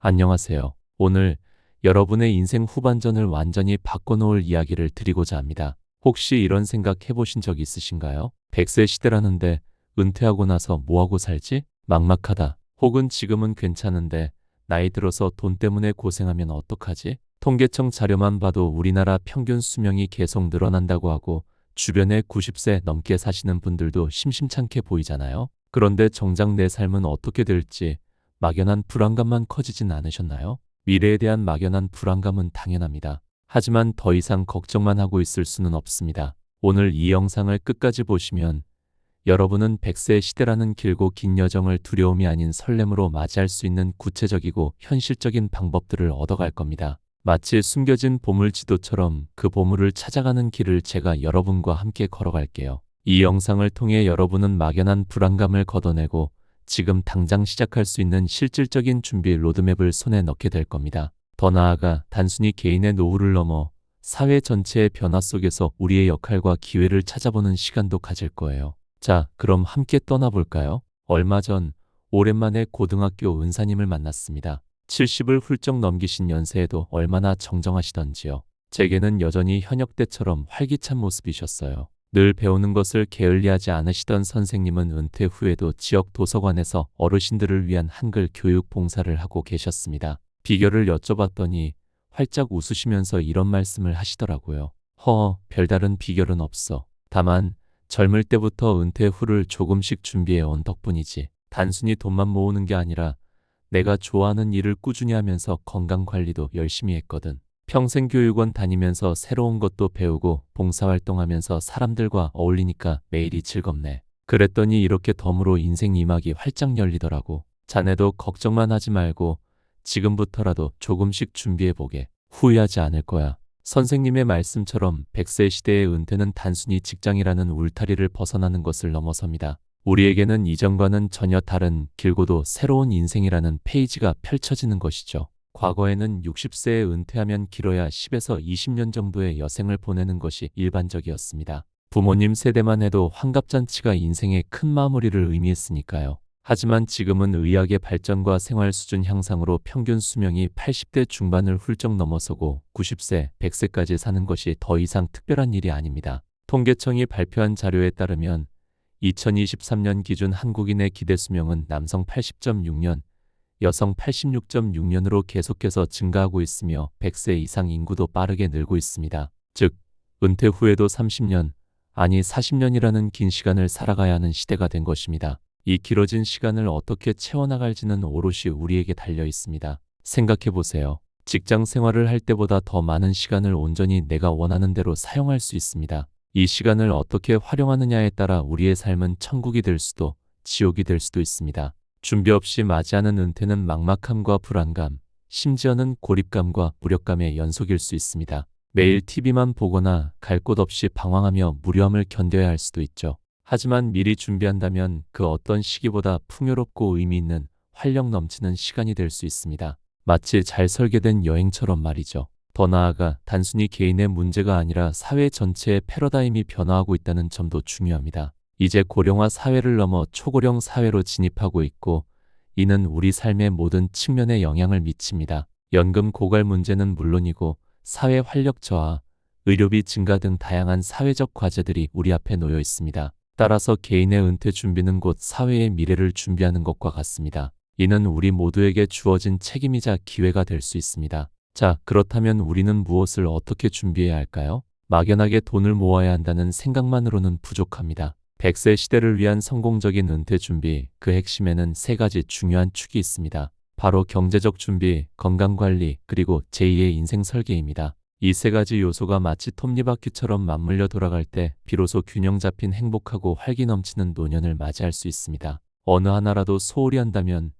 안녕하세요. 오늘 여러분의 인생 후반전을 완전히 바꿔놓을 이야기를 드리고자 합니다. 혹시 이런 생각 해보신 적 있으신가요? 100세 시대라는데 은퇴하고 나서 뭐하고 살지? 막막하다. 혹은 지금은 괜찮은데 나이 들어서 돈 때문에 고생하면 어떡하지? 통계청 자료만 봐도 우리나라 평균 수명이 계속 늘어난다고 하고 주변에 90세 넘게 사시는 분들도 심심찮게 보이잖아요. 그런데 정작 내 삶은 어떻게 될지 막연한 불안감만 커지진 않으셨나요? 미래에 대한 막연한 불안감은 당연합니다. 하지만 더 이상 걱정만 하고 있을 수는 없습니다. 오늘 이 영상을 끝까지 보시면 여러분은 100세 시대라는 길고 긴 여정을 두려움이 아닌 설렘으로 맞이할 수 있는 구체적이고 현실적인 방법들을 얻어갈 겁니다. 마치 숨겨진 보물 지도처럼 그 보물을 찾아가는 길을 제가 여러분과 함께 걸어갈게요. 이 영상을 통해 여러분은 막연한 불안감을 걷어내고 지금 당장 시작할 수 있는 실질적인 준비 로드맵을 손에 넣게 될 겁니다. 더 나아가 단순히 개인의 노후를 넘어 사회 전체의 변화 속에서 우리의 역할과 기회를 찾아보는 시간도 가질 거예요. 자, 그럼 함께 떠나볼까요? 얼마 전 오랜만에 고등학교 은사님을 만났습니다. 70을 훌쩍 넘기신 연세에도 얼마나 정정하시던지요. 제게는 여전히 현역 때처럼 활기찬 모습이셨어요. 늘 배우는 것을 게을리하지 않으시던 선생님은 은퇴 후에도 지역 도서관에서 어르신들을 위한 한글 교육 봉사를 하고 계셨습니다. 비결을 여쭤봤더니 활짝 웃으시면서 이런 말씀을 하시더라고요. 허, 별다른 비결은 없어. 다만 젊을 때부터 은퇴 후를 조금씩 준비해 온 덕분이지. 단순히 돈만 모으는 게 아니라 내가 좋아하는 일을 꾸준히 하면서 건강 관리도 열심히 했거든. 평생 교육원 다니면서 새로운 것도 배우고 봉사활동하면서 사람들과 어울리니까 매일이 즐겁네. 그랬더니 이렇게 덤으로 인생 이막이 활짝 열리더라고. 자네도 걱정만 하지 말고 지금부터라도 조금씩 준비해보게. 후회하지 않을 거야. 선생님의 말씀처럼 100세 시대의 은퇴는 단순히 직장이라는 울타리를 벗어나는 것을 넘어섭니다. 우리에게는 이전과는 전혀 다른 길고도 새로운 인생이라는 페이지가 펼쳐지는 것이죠. 과거에는 60세에 은퇴하면 길어야 10에서 20년 정도의 여생을 보내는 것이 일반적이었습니다. 부모님 세대만 해도 환갑잔치가 인생의 큰 마무리를 의미했으니까요. 하지만 지금은 의학의 발전과 생활 수준 향상으로 평균 수명이 80대 중반을 훌쩍 넘어서고 90세, 100세까지 사는 것이 더 이상 특별한 일이 아닙니다. 통계청이 발표한 자료에 따르면 2023년 기준 한국인의 기대 수명은 남성 80.6년, 여성 86.6년으로 계속해서 증가하고 있으며 100세 이상 인구도 빠르게 늘고 있습니다. 즉, 은퇴 후에도 30년, 아니 40년이라는 긴 시간을 살아가야 하는 시대가 된 것입니다. 이 길어진 시간을 어떻게 채워나갈지는 오롯이 우리에게 달려 있습니다. 생각해 보세요. 직장 생활을 할 때보다 더 많은 시간을 온전히 내가 원하는 대로 사용할 수 있습니다. 이 시간을 어떻게 활용하느냐에 따라 우리의 삶은 천국이 될 수도 지옥이 될 수도 있습니다. 준비 없이 맞이하는 은퇴는 막막함과 불안감, 심지어는 고립감과 무력감의 연속일 수 있습니다. 매일 TV만 보거나 갈 곳 없이 방황하며 무료함을 견뎌야 할 수도 있죠. 하지만 미리 준비한다면 그 어떤 시기보다 풍요롭고 의미 있는 활력 넘치는 시간이 될 수 있습니다. 마치 잘 설계된 여행처럼 말이죠. 더 나아가 단순히 개인의 문제가 아니라 사회 전체의 패러다임이 변화하고 있다는 점도 중요합니다. 이제 고령화 사회를 넘어 초고령 사회로 진입하고 있고 이는 우리 삶의 모든 측면에 영향을 미칩니다. 연금 고갈 문제는 물론이고 사회 활력 저하, 의료비 증가 등 다양한 사회적 과제들이 우리 앞에 놓여 있습니다. 따라서 개인의 은퇴 준비는 곧 사회의 미래를 준비하는 것과 같습니다. 이는 우리 모두에게 주어진 책임이자 기회가 될 수 있습니다. 자, 그렇다면 우리는 무엇을 어떻게 준비해야 할까요? 막연하게 돈을 모아야 한다는 생각만으로는 부족합니다. 100세 시대를 위한 성공적인 은퇴 준비, 그 핵심에는 세 가지 중요한 축이 있습니다. 바로 경제적 준비, 건강관리, 그리고 제2의 인생 설계입니다. 이 세 가지 요소가 마치 톱니바퀴처럼 맞물려 돌아갈 때 비로소 균형 잡힌 행복하고 활기 넘치는 노년을 맞이할 수 있습니다. 어느 하나라도 소홀히 한다면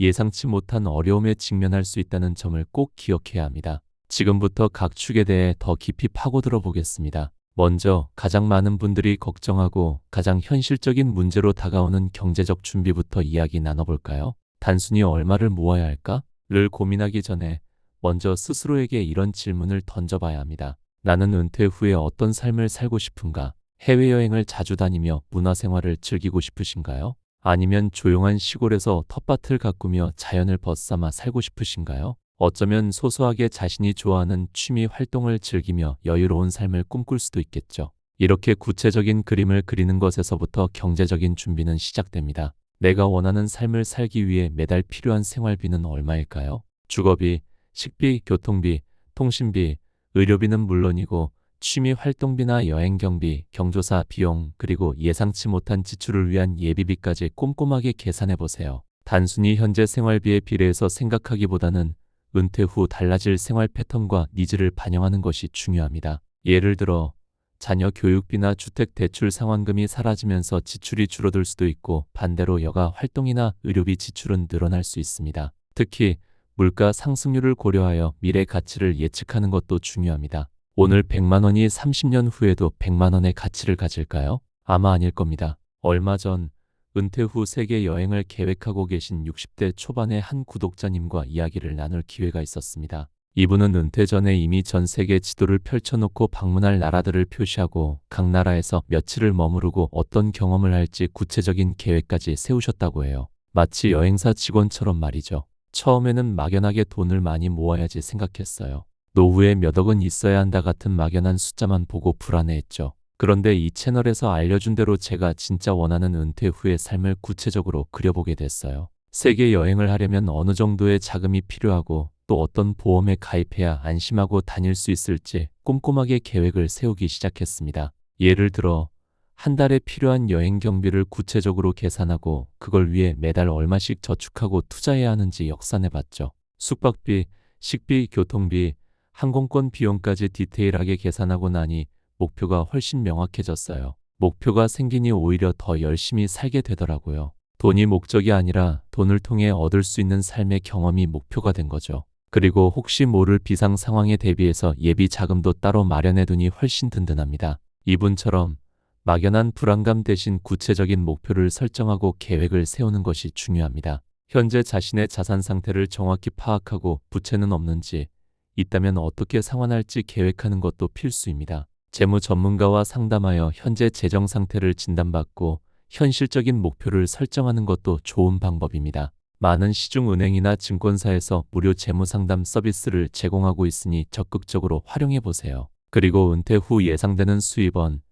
예상치 못한 어려움에 직면할 수 있다는 점을 꼭 기억해야 합니다. 지금부터 각 축에 대해 더 깊이 파고들어 보겠습니다. 먼저 가장 많은 분들이 걱정하고 가장 현실적인 문제로 다가오는 경제적 준비부터 이야기 나눠볼까요? 단순히 얼마를 모아야 할까?를 고민하기 전에 먼저 스스로에게 이런 질문을 던져봐야 합니다. 나는 은퇴 후에 어떤 삶을 살고 싶은가? 해외여행을 자주 다니며 문화생활을 즐기고 싶으신가요? 아니면 조용한 시골에서 텃밭을 가꾸며 자연을 벗삼아 살고 싶으신가요? 어쩌면 소소하게 자신이 좋아하는 취미 활동을 즐기며 여유로운 삶을 꿈꿀 수도 있겠죠. 이렇게 구체적인 그림을 그리는 것에서부터 경제적인 준비는 시작됩니다. 내가 원하는 삶을 살기 위해 매달 필요한 생활비는 얼마일까요? 주거비, 식비, 교통비, 통신비, 의료비는 물론이고 취미 활동비나 여행 경비, 경조사 비용, 그리고 예상치 못한 지출을 위한 예비비까지 꼼꼼하게 계산해 보세요. 단순히 현재 생활비에 비례해서 생각하기보다는 은퇴 후 달라질 생활 패턴과 니즈를 반영하는 것이 중요합니다. 예를 들어 자녀 교육비나 주택 대출 상환금이 사라지면서 지출이 줄어들 수도 있고 반대로 여가 활동이나 의료비 지출은 늘어날 수 있습니다. 특히 물가 상승률을 고려하여 미래 가치를 예측하는 것도 중요합니다. 오늘 100만 원이 30년 후에도 100만 원의 가치를 가질까요? 아마 아닐 겁니다. 얼마 전 은퇴 후 세계 여행을 계획하고 계신 60대 초반의 한 구독자님과 이야기를 나눌 기회가 있었습니다. 이분은 은퇴 전에 이미 전 세계 지도를 펼쳐놓고 방문할 나라들을 표시하고 각 나라에서 며칠을 머무르고 어떤 경험을 할지 구체적인 계획까지 세우셨다고 해요. 마치 여행사 직원처럼 말이죠. 처음에는 막연하게 돈을 많이 모아야지 생각했어요. 노후에 몇 억은 있어야 한다 같은 막연한 숫자만 보고 불안해했죠. 그런데 이 채널에서 알려준 대로 제가 진짜 원하는 은퇴 후의 삶을 구체적으로 그려보게 됐어요. 세계 여행을 하려면 어느 정도의 자금이 필요하고 또 어떤 보험에 가입해야 안심하고 다닐 수 있을지 꼼꼼하게 계획을 세우기 시작했습니다. 예를 들어 한 달에 필요한 여행 경비를 구체적으로 계산하고 그걸 위해 매달 얼마씩 저축하고 투자해야 하는지 역산해 봤죠. 숙박비, 식비, 교통비, 항공권 비용까지 디테일하게 계산하고 나니 목표가 훨씬 명확해졌어요. 목표가 생기니 오히려 더 열심히 살게 되더라고요. 돈이 목적이 아니라 돈을 통해 얻을 수 있는 삶의 경험이 목표가 된 거죠. 그리고 혹시 모를 비상 상황에 대비해서 예비 자금도 따로 마련해 두니 훨씬 든든합니다. 이분처럼 막연한 불안감 대신 구체적인 목표를 설정하고 계획을 세우는 것이 중요합니다. 현재 자신의 자산 상태를 정확히 파악하고 부채는 없는지, 있다면 어떻게 상환할지 계획하는 것도 필수입니다. 재무 전문가와 상담하여 현재 재정 상태를 진단받고 현실적인 목표를 설정하는 것도 좋은 방법입니다. 많은 시중은행이나 증권사에서 무료 재무 상담 서비스를 제공하고 있으니 적극적으로 활용해 보세요. 그리고 은퇴 후 예상되는 수입원,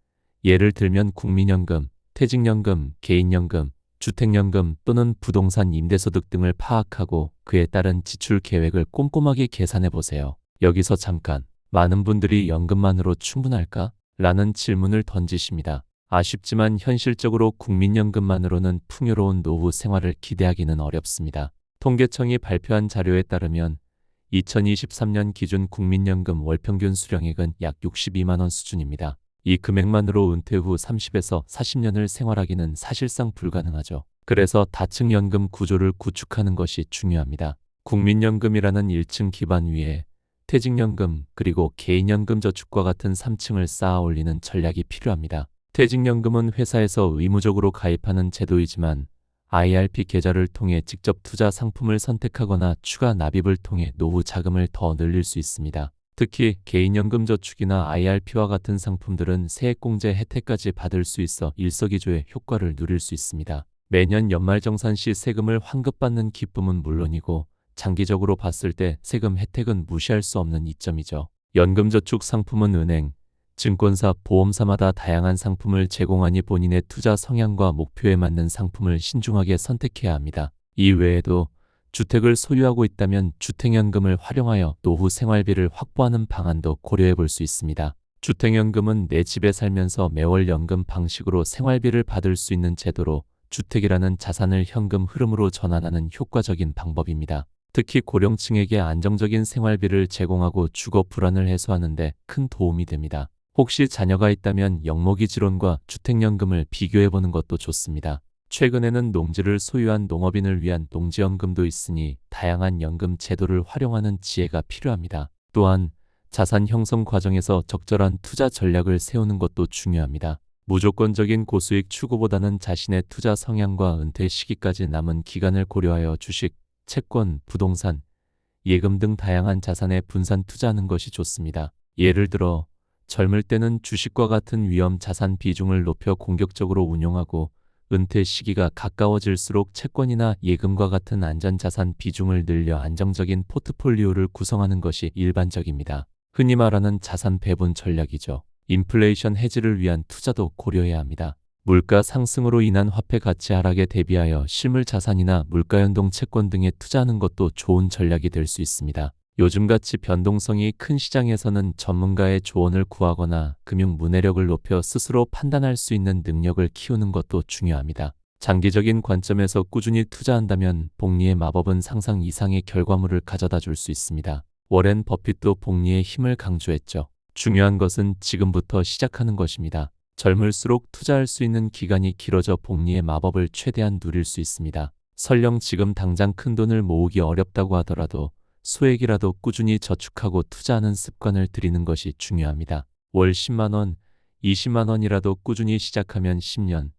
예를 들면 국민연금, 퇴직연금, 개인연금, 주택연금 또는 부동산 임대소득 등을 파악하고 그에 따른 지출 계획을 꼼꼼하게 계산해 보세요. 여기서 잠깐, 많은 분들이 연금만으로 충분할까? 라는 질문을 던지십니다. 아쉽지만 현실적으로 국민연금만으로는 풍요로운 노후 생활을 기대하기는 어렵습니다. 통계청이 발표한 자료에 따르면 2023년 기준 국민연금 월평균 수령액은 약 62만 원 수준입니다. 이 금액만으로 은퇴 후 30에서 40년을 생활하기는 사실상 불가능하죠. 그래서 다층연금 구조를 구축하는 것이 중요합니다. 국민연금이라는 1층 기반 위에 퇴직연금 그리고 개인연금 저축과 같은 3층을 쌓아 올리는 전략이 필요합니다. 퇴직연금은 회사에서 의무적으로 가입하는 제도이지만 IRP 계좌를 통해 직접 투자 상품을 선택하거나 추가 납입을 통해 노후 자금을 더 늘릴 수 있습니다. 특히 개인연금 저축이나 IRP와 같은 상품들은 세액공제 혜택까지 받을 수 있어 일석이조의 효과를 누릴 수 있습니다. 매년 연말정산 시 세금을 환급받는 기쁨은 물론이고 장기적으로 봤을 때 세금 혜택은 무시할 수 없는 이점이죠. 연금저축 상품은 은행, 증권사, 보험사마다 다양한 상품을 제공하니 본인의 투자 성향과 목표에 맞는 상품을 신중하게 선택해야 합니다. 이 외에도 주택을 소유하고 있다면 주택연금을 활용하여 노후 생활비를 확보하는 방안도 고려해 볼 수 있습니다. 주택연금은 내 집에 살면서 매월 연금 방식으로 생활비를 받을 수 있는 제도로 주택이라는 자산을 현금 흐름으로 전환하는 효과적인 방법입니다. 특히 고령층에게 안정적인 생활비를 제공하고 주거 불안을 해소하는데 큰 도움이 됩니다. 혹시 자녀가 있다면 영모기지론과 주택연금을 비교해보는 것도 좋습니다. 최근에는 농지를 소유한 농업인을 위한 농지연금도 있으니 다양한 연금 제도를 활용하는 지혜가 필요합니다. 또한 자산 형성 과정에서 적절한 투자 전략을 세우는 것도 중요합니다. 무조건적인 고수익 추구보다는 자신의 투자 성향과 은퇴 시기까지 남은 기간을 고려하여 주식, 채권, 부동산, 예금 등 다양한 자산에 분산 투자하는 것이 좋습니다. 예를 들어 젊을 때는 주식과 같은 위험 자산 비중을 높여 공격적으로 운용하고 은퇴 시기가 가까워질수록 채권이나 예금과 같은 안전자산 비중을 늘려 안정적인 포트폴리오를 구성하는 것이 일반적입니다. 흔히 말하는 자산 배분 전략이죠. 인플레이션 해지를 위한 투자도 고려해야 합니다. 물가 상승으로 인한 화폐 가치 하락에 대비하여 실물 자산이나 물가 연동 채권 등에 투자하는 것도 좋은 전략이 될 수 있습니다. 요즘같이 변동성이 큰 시장에서는 전문가의 조언을 구하거나 금융 문해력을 높여 스스로 판단할 수 있는 능력을 키우는 것도 중요합니다. 장기적인 관점에서 꾸준히 투자한다면 복리의 마법은 상상 이상의 결과물을 가져다 줄 수 있습니다. 워렌 버핏도 복리의 힘을 강조했죠. 중요한 것은 지금부터 시작하는 것입니다. 젊을수록 투자할 수 있는 기간이 길어져 복리의 마법을 최대한 누릴 수 있습니다. 설령 지금 당장 큰 돈을 모으기 어렵다고 하더라도 소액이라도 꾸준히 저축하고 투자하는 습관을 들이는 것이 중요합니다. 월 10만원, 20만원이라도 꾸준히 시작하면 10년,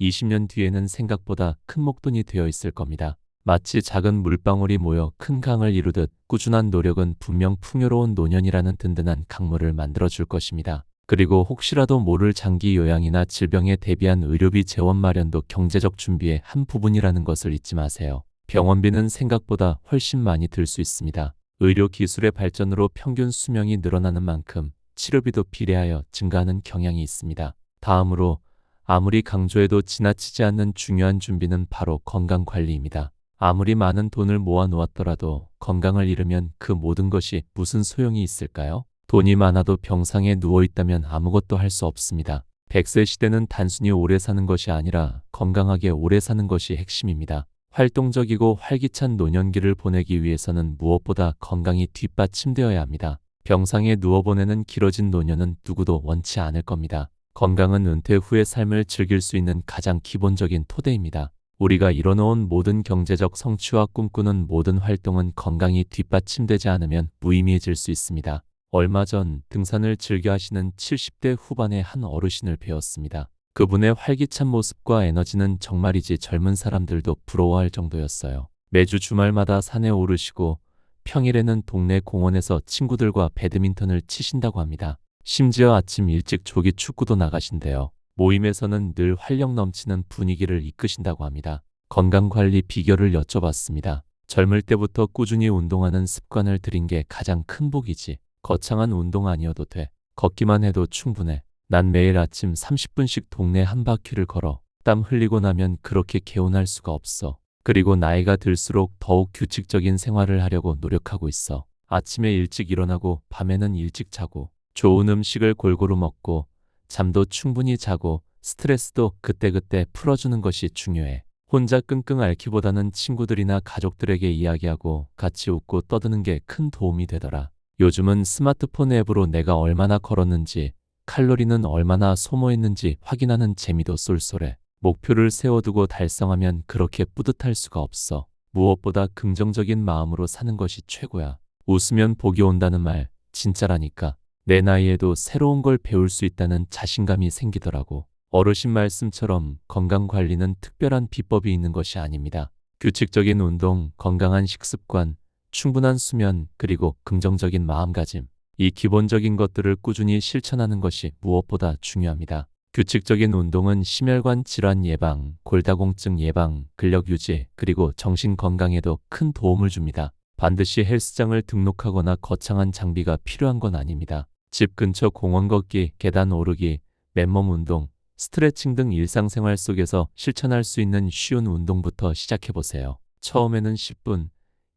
20년 뒤에는 생각보다 큰 목돈이 되어 있을 겁니다. 마치 작은 물방울이 모여 큰 강을 이루듯 꾸준한 노력은 분명 풍요로운 노년이라는 든든한 강물을 만들어줄 것입니다. 그리고 혹시라도 모를 장기 요양이나 질병에 대비한 의료비 재원 마련도 경제적 준비의 한 부분이라는 것을 잊지 마세요. 병원비는 생각보다 훨씬 많이 들 수 있습니다. 의료 기술의 발전으로 평균 수명이 늘어나는 만큼 치료비도 비례하여 증가하는 경향이 있습니다. 다음으로 아무리 강조해도 지나치지 않는 중요한 준비는 바로 건강 관리입니다. 아무리 많은 돈을 모아 놓았더라도 건강을 잃으면 그 모든 것이 무슨 소용이 있을까요? 돈이 많아도 병상에 누워 있다면 아무것도 할 수 없습니다. 100세 시대는 단순히 오래 사는 것이 아니라 건강하게 오래 사는 것이 핵심입니다. 활동적이고 활기찬 노년기를 보내기 위해서는 무엇보다 건강이 뒷받침되어야 합니다. 병상에 누워 보내는 길어진 노년은 누구도 원치 않을 겁니다. 건강은 은퇴 후의 삶을 즐길 수 있는 가장 기본적인 토대입니다. 우리가 이뤄놓은 모든 경제적 성취와 꿈꾸는 모든 활동은 건강이 뒷받침되지 않으면 무의미해질 수 있습니다. 얼마 전 등산을 즐겨 하시는 70대 후반의 한 어르신을 배웠습니다. 그분의 활기찬 모습과 에너지는 정말이지 젊은 사람들도 부러워할 정도였어요. 매주 주말마다 산에 오르시고 평일에는 동네 공원에서 친구들과 배드민턴을 치신다고 합니다. 심지어 아침 일찍 조기 축구도 나가신대요. 모임에서는 늘 활력 넘치는 분위기를 이끄신다고 합니다. 건강관리 비결을 여쭤봤습니다. 젊을 때부터 꾸준히 운동하는 습관을 들인 게 가장 큰 복이지. 거창한 운동 아니어도 돼. 걷기만 해도 충분해. 난 매일 아침 30분씩 동네 한 바퀴를 걸어. 땀 흘리고 나면 그렇게 개운할 수가 없어. 그리고 나이가 들수록 더욱 규칙적인 생활을 하려고 노력하고 있어. 아침에 일찍 일어나고 밤에는 일찍 자고 좋은 음식을 골고루 먹고 잠도 충분히 자고 스트레스도 그때그때 풀어주는 것이 중요해. 혼자 끙끙 앓기보다는 친구들이나 가족들에게 이야기하고 같이 웃고 떠드는 게 큰 도움이 되더라. 요즘은 스마트폰 앱으로 내가 얼마나 걸었는지, 칼로리는 얼마나 소모했는지 확인하는 재미도 쏠쏠해. 목표를 세워두고 달성하면 그렇게 뿌듯할 수가 없어. 무엇보다 긍정적인 마음으로 사는 것이 최고야. 웃으면 복이 온다는 말, 진짜라니까. 내 나이에도 새로운 걸 배울 수 있다는 자신감이 생기더라고. 어르신 말씀처럼 건강 관리는 특별한 비법이 있는 것이 아닙니다. 규칙적인 운동, 건강한 식습관, 충분한 수면, 그리고 긍정적인 마음가짐. 이 기본적인 것들을 꾸준히 실천하는 것이 무엇보다 중요합니다. 규칙적인 운동은 심혈관 질환 예방, 골다공증 예방, 근력 유지, 그리고 정신 건강에도 큰 도움을 줍니다. 반드시 헬스장을 등록하거나 거창한 장비가 필요한 건 아닙니다. 집 근처 공원 걷기, 계단 오르기, 맨몸 운동, 스트레칭 등 일상생활 속에서 실천할 수 있는 쉬운 운동부터 시작해보세요. 처음에는 10분,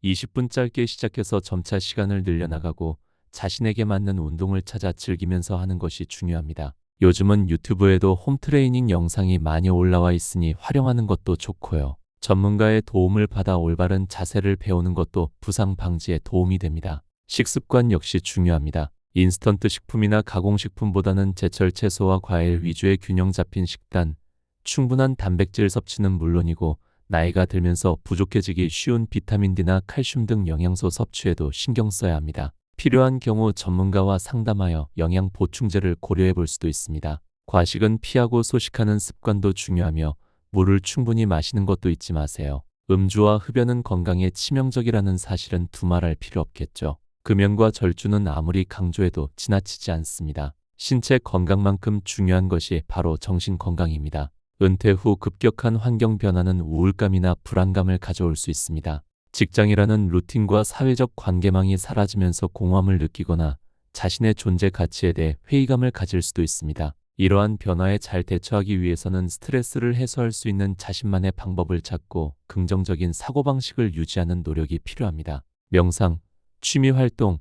20분 짧게 시작해서 점차 시간을 늘려나가고 자신에게 맞는 운동을 찾아 즐기면서 하는 것이 중요합니다. 요즘은 유튜브에도 홈트레이닝 영상이 많이 올라와 있으니 활용하는 것도 좋고요. 전문가의 도움을 받아 올바른 자세를 배우는 것도 부상 방지에 도움이 됩니다. 식습관 역시 중요합니다. 인스턴트 식품이나 가공식품보다는 제철 채소와 과일 위주의 균형 잡힌 식단, 충분한 단백질 섭취는 물론이고 나이가 들면서 부족해지기 쉬운 비타민 D나 칼슘 등 영양소 섭취에도 신경 써야 합니다. 필요한 경우 전문가와 상담하여 영양 보충제를 고려해 볼 수도 있습니다. 과식은 피하고 소식하는 습관도 중요하며 물을 충분히 마시는 것도 잊지 마세요. 음주와 흡연은 건강에 치명적이라는 사실은 두말할 필요 없겠죠. 금연과 절주는 아무리 강조해도 지나치지 않습니다. 신체 건강만큼 중요한 것이 바로 정신 건강입니다. 은퇴 후 급격한 환경 변화는 우울감이나 불안감을 가져올 수 있습니다. 직장이라는 루틴과 사회적 관계망이 사라지면서 공허함을 느끼거나 자신의 존재 가치에 대해 회의감을 가질 수도 있습니다. 이러한 변화에 잘 대처하기 위해서는 스트레스를 해소할 수 있는 자신만의 방법을 찾고 긍정적인 사고방식을 유지하는 노력이 필요합니다. 명상, 취미 활동,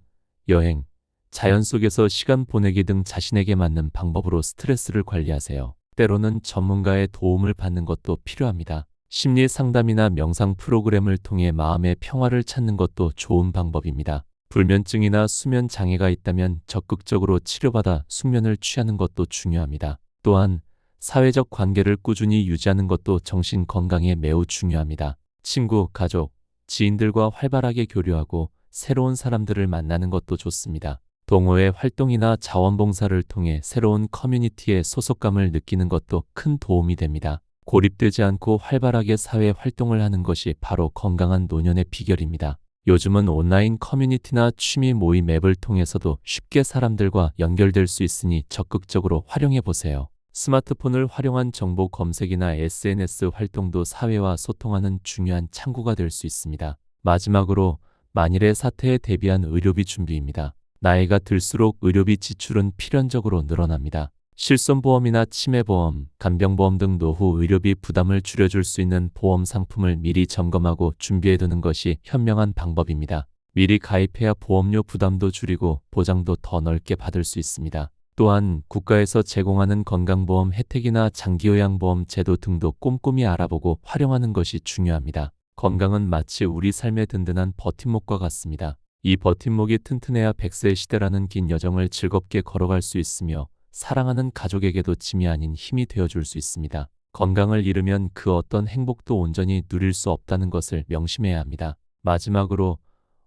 여행, 자연 속에서 시간 보내기 등 자신에게 맞는 방법으로 스트레스를 관리하세요. 때로는 전문가의 도움을 받는 것도 필요합니다. 심리 상담이나 명상 프로그램을 통해 마음의 평화를 찾는 것도 좋은 방법입니다. 불면증이나 수면 장애가 있다면 적극적으로 치료받아 숙면을 취하는 것도 중요합니다. 또한 사회적 관계를 꾸준히 유지하는 것도 정신 건강에 매우 중요합니다. 친구, 가족, 지인들과 활발하게 교류하고 새로운 사람들을 만나는 것도 좋습니다. 동호회 활동이나 자원봉사를 통해 새로운 커뮤니티에 소속감을 느끼는 것도 큰 도움이 됩니다. 고립되지 않고 활발하게 사회 활동을 하는 것이 바로 건강한 노년의 비결입니다. 요즘은 온라인 커뮤니티나 취미 모임 앱을 통해서도 쉽게 사람들과 연결될 수 있으니 적극적으로 활용해 보세요. 스마트폰을 활용한 정보 검색이나 SNS 활동도 사회와 소통하는 중요한 창구가 될 수 있습니다. 마지막으로 만일의 사태에 대비한 의료비 준비입니다. 나이가 들수록 의료비 지출은 필연적으로 늘어납니다. 실손보험이나 치매보험, 간병보험 등 노후 의료비 부담을 줄여줄 수 있는 보험 상품을 미리 점검하고 준비해두는 것이 현명한 방법입니다. 미리 가입해야 보험료 부담도 줄이고 보장도 더 넓게 받을 수 있습니다. 또한 국가에서 제공하는 건강보험 혜택이나 장기요양보험 제도 등도 꼼꼼히 알아보고 활용하는 것이 중요합니다. 건강은 마치 우리 삶의 든든한 버팀목과 같습니다. 이 버팀목이 튼튼해야 100세 시대라는 긴 여정을 즐겁게 걸어갈 수 있으며 사랑하는 가족에게도 짐이 아닌 힘이 되어줄 수 있습니다. 건강을 잃으면 그 어떤 행복도 온전히 누릴 수 없다는 것을 명심해야 합니다. 마지막으로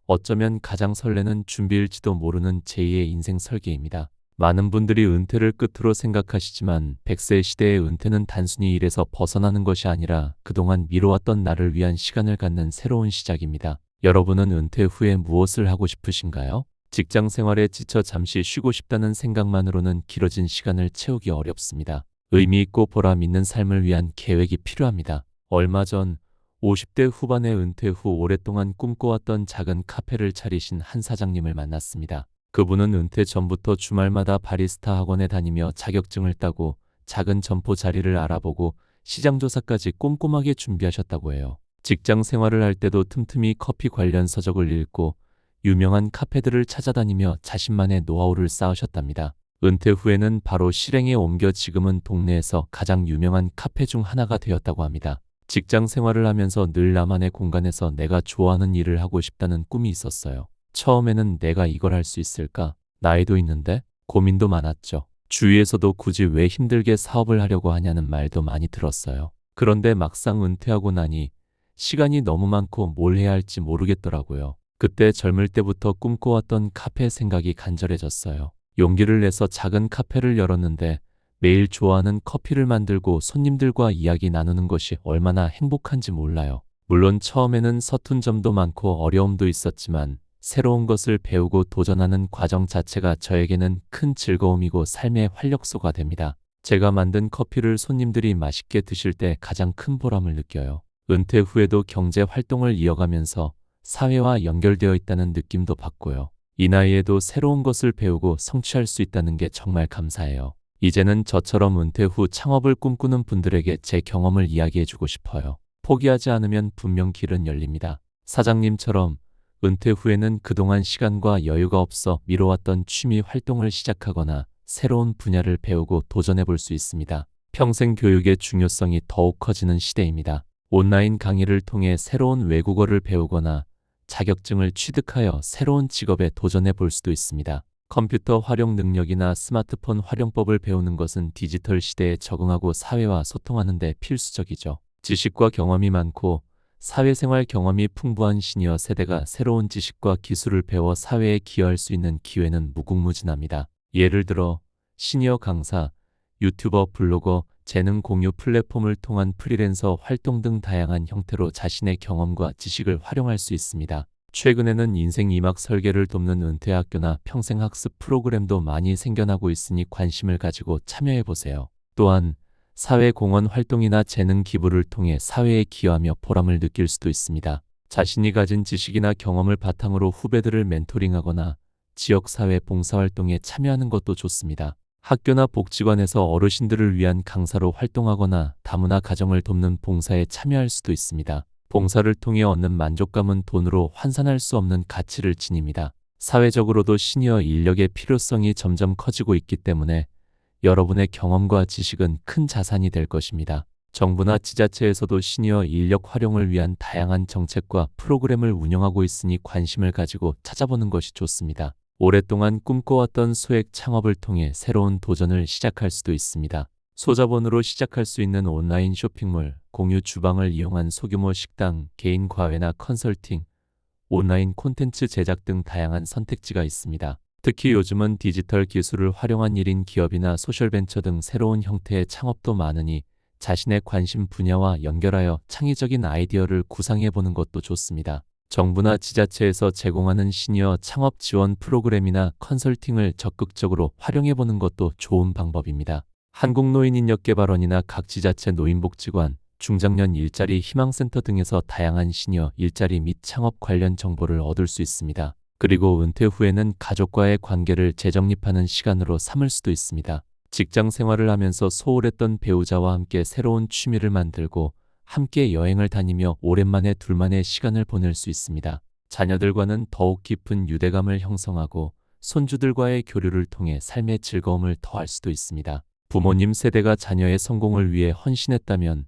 어쩌면 가장 설레는 준비일지도 모르는 제2의 인생 설계입니다. 많은 분들이 은퇴를 끝으로 생각하시지만 100세 시대의 은퇴는 단순히 일에서 벗어나는 것이 아니라 그동안 미뤄왔던 나를 위한 시간을 갖는 새로운 시작입니다. 여러분은 은퇴 후에 무엇을 하고 싶으신가요? 직장 생활에 지쳐 잠시 쉬고 싶다는 생각만으로는 길어진 시간을 채우기 어렵습니다. 의미 있고 보람 있는 삶을 위한 계획이 필요합니다. 얼마 전 50대 후반의 은퇴 후 오랫동안 꿈꿔왔던 작은 카페를 차리신 한 사장님을 만났습니다. 그분은 은퇴 전부터 주말마다 바리스타 학원에 다니며 자격증을 따고 작은 점포 자리를 알아보고 시장 조사까지 꼼꼼하게 준비하셨다고 해요. 직장 생활을 할 때도 틈틈이 커피 관련 서적을 읽고 유명한 카페들을 찾아다니며 자신만의 노하우를 쌓으셨답니다. 은퇴 후에는 바로 실행에 옮겨 지금은 동네에서 가장 유명한 카페 중 하나가 되었다고 합니다. 직장 생활을 하면서 늘 나만의 공간에서 내가 좋아하는 일을 하고 싶다는 꿈이 있었어요. 처음에는 내가 이걸 할 수 있을까? 나이도 있는데? 고민도 많았죠. 주위에서도 굳이 왜 힘들게 사업을 하려고 하냐는 말도 많이 들었어요. 그런데 막상 은퇴하고 나니 시간이 너무 많고 뭘 해야 할지 모르겠더라고요. 그때 젊을 때부터 꿈꿔왔던 카페 생각이 간절해졌어요. 용기를 내서 작은 카페를 열었는데 매일 좋아하는 커피를 만들고 손님들과 이야기 나누는 것이 얼마나 행복한지 몰라요. 물론 처음에는 서툰 점도 많고 어려움도 있었지만 새로운 것을 배우고 도전하는 과정 자체가 저에게는 큰 즐거움이고 삶의 활력소가 됩니다. 제가 만든 커피를 손님들이 맛있게 드실 때 가장 큰 보람을 느껴요. 은퇴 후에도 경제 활동을 이어가면서 사회와 연결되어 있다는 느낌도 받고요. 이 나이에도 새로운 것을 배우고 성취할 수 있다는 게 정말 감사해요. 이제는 저처럼 은퇴 후 창업을 꿈꾸는 분들에게 제 경험을 이야기해주고 싶어요. 포기하지 않으면 분명 길은 열립니다. 사장님처럼 은퇴 후에는 그동안 시간과 여유가 없어 미뤄왔던 취미 활동을 시작하거나 새로운 분야를 배우고 도전해 볼 수 있습니다. 평생 교육의 중요성이 더욱 커지는 시대입니다. 온라인 강의를 통해 새로운 외국어를 배우거나 자격증을 취득하여 새로운 직업에 도전해 볼 수도 있습니다. 컴퓨터 활용 능력이나 스마트폰 활용법을 배우는 것은 디지털 시대에 적응하고 사회와 소통하는 데 필수적이죠. 지식과 경험이 많고 사회생활 경험이 풍부한 시니어 세대가 새로운 지식과 기술을 배워 사회에 기여할 수 있는 기회는 무궁무진합니다. 예를 들어 시니어 강사, 유튜버, 블로거, 재능 공유 플랫폼을 통한 프리랜서 활동 등 다양한 형태로 자신의 경험과 지식을 활용할 수 있습니다. 최근에는 인생 이막 설계를 돕는 은퇴학교나 평생학습 프로그램도 많이 생겨나고 있으니 관심을 가지고 참여해 보세요. 또한 사회공헌 활동이나 재능 기부를 통해 사회에 기여하며 보람을 느낄 수도 있습니다. 자신이 가진 지식이나 경험을 바탕으로 후배들을 멘토링하거나 지역사회 봉사활동에 참여하는 것도 좋습니다. 학교나 복지관에서 어르신들을 위한 강사로 활동하거나 다문화 가정을 돕는 봉사에 참여할 수도 있습니다. 봉사를 통해 얻는 만족감은 돈으로 환산할 수 없는 가치를 지닙니다. 사회적으로도 시니어 인력의 필요성이 점점 커지고 있기 때문에 여러분의 경험과 지식은 큰 자산이 될 것입니다. 정부나 지자체에서도 시니어 인력 활용을 위한 다양한 정책과 프로그램을 운영하고 있으니 관심을 가지고 찾아보는 것이 좋습니다. 오랫동안 꿈꿔왔던 소액 창업을 통해 새로운 도전을 시작할 수도 있습니다. 소자본으로 시작할 수 있는 온라인 쇼핑몰, 공유 주방을 이용한 소규모 식당, 개인 과외나 컨설팅, 온라인 콘텐츠 제작 등 다양한 선택지가 있습니다. 특히 요즘은 디지털 기술을 활용한 1인 기업이나 소셜벤처 등 새로운 형태의 창업도 많으니 자신의 관심 분야와 연결하여 창의적인 아이디어를 구상해 보는 것도 좋습니다. 정부나 지자체에서 제공하는 시니어 창업 지원 프로그램이나 컨설팅을 적극적으로 활용해 보는 것도 좋은 방법입니다. 한국노인인력개발원이나 각 지자체 노인복지관, 중장년 일자리 희망센터 등에서 다양한 시니어 일자리 및 창업 관련 정보를 얻을 수 있습니다. 그리고 은퇴 후에는 가족과의 관계를 재정립하는 시간으로 삼을 수도 있습니다. 직장 생활을 하면서 소홀했던 배우자와 함께 새로운 취미를 만들고 함께 여행을 다니며 오랜만에 둘만의 시간을 보낼 수 있습니다. 자녀들과는 더욱 깊은 유대감을 형성하고 손주들과의 교류를 통해 삶의 즐거움을 더할 수도 있습니다. 부모님 세대가 자녀의 성공을 위해 헌신했다면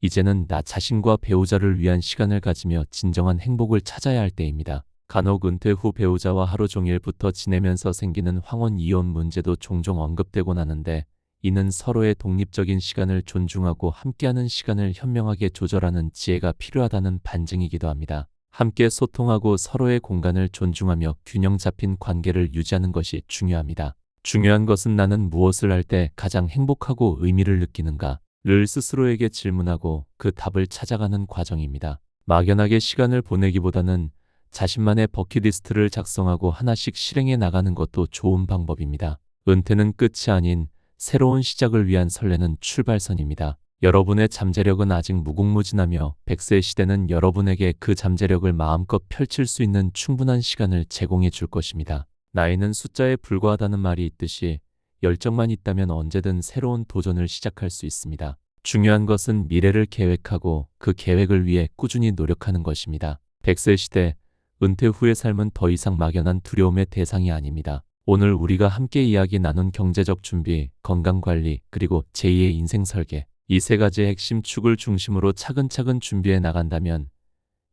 이제는 나 자신과 배우자를 위한 시간을 가지며 진정한 행복을 찾아야 할 때입니다. 간혹 은퇴 후 배우자와 하루 종일 붙어 지내면서 생기는 황혼 이혼 문제도 종종 언급되곤 하는데 이는 서로의 독립적인 시간을 존중하고 함께하는 시간을 현명하게 조절하는 지혜가 필요하다는 반증이기도 합니다. 함께 소통하고 서로의 공간을 존중하며 균형 잡힌 관계를 유지하는 것이 중요합니다. 중요한 것은 나는 무엇을 할 때 가장 행복하고 의미를 느끼는가 를 스스로에게 질문하고 그 답을 찾아가는 과정입니다. 막연하게 시간을 보내기보다는 자신만의 버킷리스트를 작성하고 하나씩 실행해 나가는 것도 좋은 방법입니다. 은퇴는 끝이 아닌 새로운 시작을 위한 설레는 출발선입니다. 여러분의 잠재력은 아직 무궁무진하며 100세 시대는 여러분에게 그 잠재력을 마음껏 펼칠 수 있는 충분한 시간을 제공해 줄 것입니다. 나이는 숫자에 불과하다는 말이 있듯이 열정만 있다면 언제든 새로운 도전을 시작할 수 있습니다. 중요한 것은 미래를 계획하고 그 계획을 위해 꾸준히 노력하는 것입니다. 100세 시대, 은퇴 후의 삶은 더 이상 막연한 두려움의 대상이 아닙니다. 오늘 우리가 함께 이야기 나눈 경제적 준비, 건강관리, 그리고 제2의 인생 설계, 이 세 가지의 핵심 축을 중심으로 차근차근 준비해 나간다면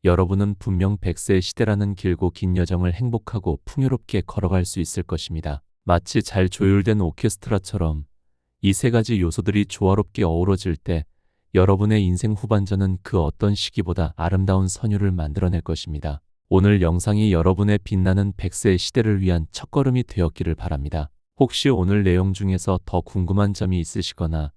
여러분은 분명 100세의 시대라는 길고 긴 여정을 행복하고 풍요롭게 걸어갈 수 있을 것입니다. 마치 잘 조율된 오케스트라처럼 이 세 가지 요소들이 조화롭게 어우러질 때 여러분의 인생 후반전은 그 어떤 시기보다 아름다운 선율을 만들어낼 것입니다. 오늘 영상이 여러분의 빛나는 100세 시대를 위한 첫걸음이 되었기를 바랍니다. 혹시 오늘 내용 중에서 더 궁금한 점이 있으시거나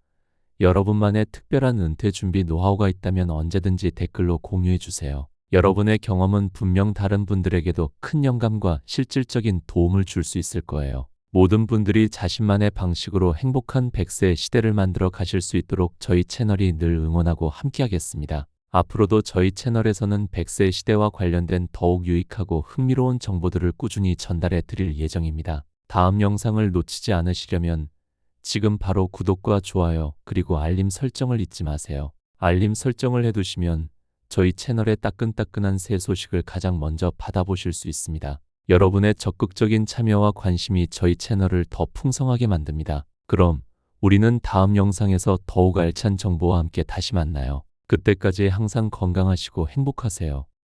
여러분만의 특별한 은퇴 준비 노하우가 있다면 언제든지 댓글로 공유해 주세요. 여러분의 경험은 분명 다른 분들에게도 큰 영감과 실질적인 도움을 줄 수 있을 거예요. 모든 분들이 자신만의 방식으로 행복한 100세 시대를 만들어 가실 수 있도록 저희 채널이 늘 응원하고 함께하겠습니다. 앞으로도 저희 채널에서는 100세 시대와 관련된 더욱 유익하고 흥미로운 정보들을 꾸준히 전달해 드릴 예정입니다. 다음 영상을 놓치지 않으시려면 지금 바로 구독과 좋아요 그리고 알림 설정을 잊지 마세요. 알림 설정을 해두시면 저희 채널의 따끈따끈한 새 소식을 가장 먼저 받아보실 수 있습니다. 여러분의 적극적인 참여와 관심이 저희 채널을 더 풍성하게 만듭니다. 그럼 우리는 다음 영상에서 더욱 알찬 정보와 함께 다시 만나요. 그때까지 항상 건강하시고 행복하세요.